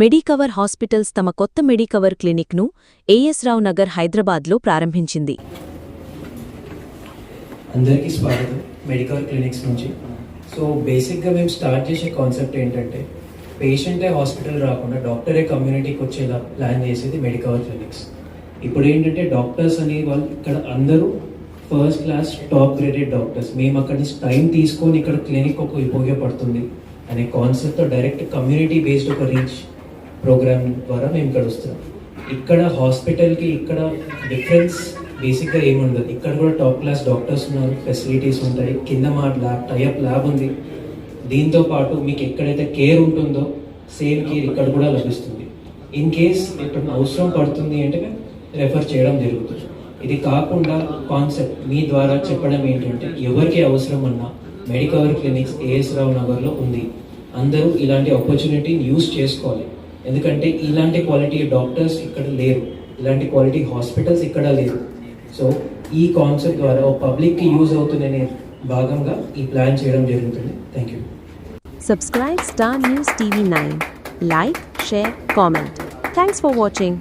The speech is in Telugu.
మెడికవర్ హాస్పిటల్స్ తమ కొత్త మెడికవర్ క్లినిక్ను ఏఎస్ రావు నగర్ హైదరాబాద్లో ప్రారంభించింది. అందరికీ స్వాగతం మెడికల్ క్లినిక్స్ నుంచి. సో బేసిక్గా మేము స్టార్ట్ చేసే కాన్సెప్ట్ ఏంటంటే పేషెంటే హాస్పిటల్ రాకుండా డాక్టరే కమ్యూనిటీకి వచ్చేలా ప్లాన్ చేసేది మెడికల్ క్లినిక్స్. ఇప్పుడు ఏంటంటే డాక్టర్స్ అనే వాళ్ళు ఇక్కడ అందరూ first class top graded doctors. మేము అక్కడ నుంచి టైం తీసుకొని ఇక్కడ క్లినిక్ ఒక ఉపయోగపడుతుంది అనే కాన్సెప్ట్తో డైరెక్ట్ కమ్యూనిటీ బేస్డ్ ఒక రీచ్ ప్రోగ్రామ్ ద్వారా మేము ఇక్కడ వస్తున్నాం. ఇక్కడ హాస్పిటల్కి ఇక్కడ డిఫరెన్స్ బేసిక్గా ఏముండదు. ఇక్కడ కూడా టాప్ క్లాస్ డాక్టర్స్ ఉన్నారు ఫెసిలిటీస్ ఉంటాయి. కింద మా ల్యాబ్ టైప్ ల్యాబ్ ఉంది. దీంతో పాటు మీకు ఎక్కడైతే కేర్ ఉంటుందో సేమ్ కేర్ ఇక్కడ కూడా లభిస్తుంది. ఇన్ కేస్ ఇక్కడ అవసరం పడుతుంది అంటే రెఫర్ చేయడం జరుగుతుంది. ఇది కాకుండా కాన్సెప్ట్ మీ ద్వారా చెప్పడం ఏంటంటే ఎవరికి అవసరం అన్నా మెడికవర్ క్లినిక్స్ ఏఎస్ రావు నగర్లో ఉంది. అందరూ ఇలాంటి ఆపర్చునిటీని యూస్ చేసుకోవాలి. ఎందుకంటే ఇలాంటి క్వాలిటీ డాక్టర్స్ ఇక్కడ లేరు. ఇలాంటి క్వాలిటీ హాస్పిటల్స్ ఇక్కడ లేరు. సో ఈ కాన్సెప్ట్ ద్వారా పబ్లిక్కి యూజ్ అవుతుందనే భాగంగా ఈ ప్లాన్ చేయడం జరుగుతుంది. Thank you subscribe Star News TV nine like share comment thanks for watching